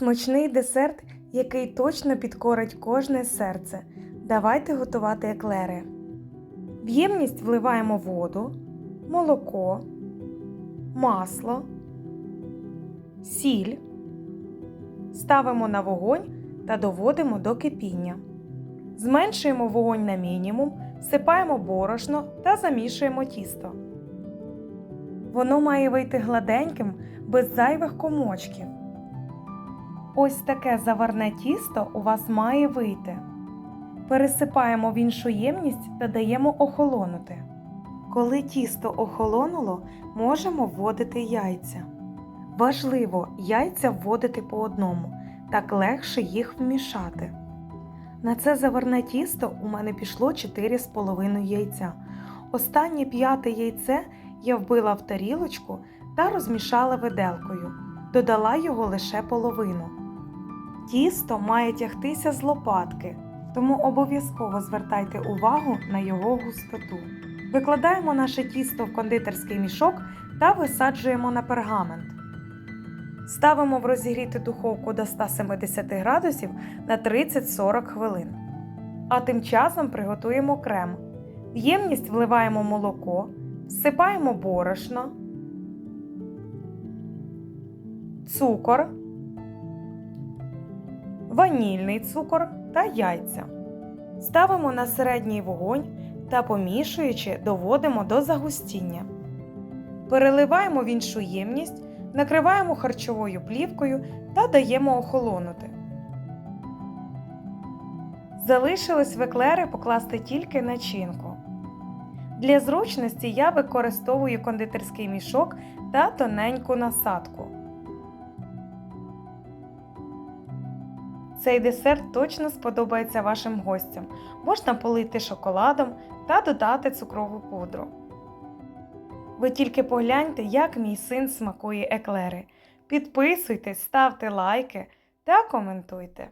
Смачний десерт, який точно підкорить кожне серце. Давайте готувати еклери. В ємність вливаємо воду, молоко, масло, сіль. Ставимо на вогонь та доводимо до кипіння. Зменшуємо вогонь на мінімум, всипаємо борошно та замішуємо тісто. Воно має вийти гладеньким, без зайвих комочків. Ось таке заварне тісто у вас має вийти. Пересипаємо в іншу ємність та даємо охолонути. Коли тісто охолонуло, можемо вводити яйця. Важливо яйця вводити по одному, так легше їх вмішати. На це заварне тісто у мене пішло 4,5 яйця. Останнє п'яте яйце я вбила в тарілочку та розмішала виделкою. Додала його лише половину. Тісто має тягтися з лопатки, тому обов'язково звертайте увагу на його густоту. Викладаємо наше тісто в кондитерський мішок та висаджуємо на пергамент. Ставимо в розігріту духовку до 170 градусів на 30-40 хвилин. А тим часом приготуємо крем. В ємність вливаємо молоко, всипаємо борошно, цукор, ванільний цукор та яйця. Ставимо на середній вогонь та помішуючи доводимо до загустіння. Переливаємо в іншу ємність, накриваємо харчовою плівкою та даємо охолонути. Залишилось в еклери покласти тільки начинку. Для зручності я використовую кондитерський мішок та тоненьку насадку. Цей десерт точно сподобається вашим гостям. Можна полити шоколадом та додати цукрову пудру. Ви тільки погляньте, як мій син смакує еклери. Підписуйтесь, ставте лайки та коментуйте.